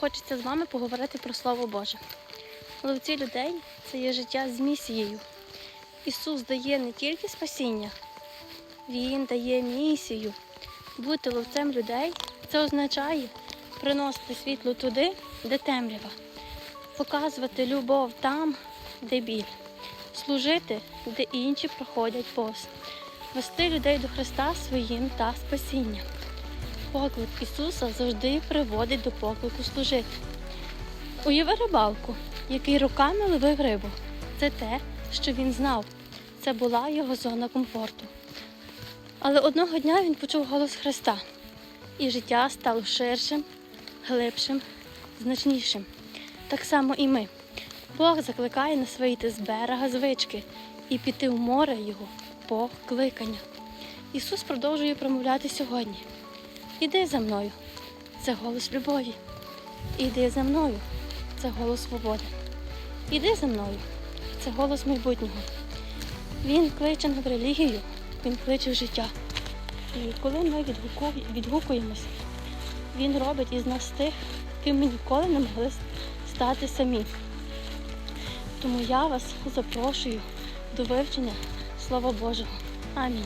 хочеться з вами поговорити про Слово Боже. Ловці людей це є життя з місією. Ісус дає не тільки спасіння, Він дає місію. Бути ловцем людей це означає приносити світло туди, де темрява, показувати любов там, де біль, служити, де інші проходять повз, вести людей до Христа своїм та спасіння. Поклик Ісуса завжди приводить до поклику служити. Уяви рибалку, який руками ловив рибу. Це те, що він знав. Це була його зона комфорту. Але одного дня він почув голос Христа, і життя стало ширшим, глибшим, значнішим. Так само і ми. Бог закликає нас вийти з берега звички і піти в море Його покликання. Ісус продовжує промовляти сьогодні. Іди за мною. Це голос любові. Іди за мною. Це голос свободи. Іди за мною. Це голос майбутнього. Він кличе в релігію, він кличе в життя. І коли ми відгуку- відгукуємося, він робить із нас тих, ким ми ніколи не могли стати самі. Тому я вас запрошую до вивчення Слова Божого. Амінь.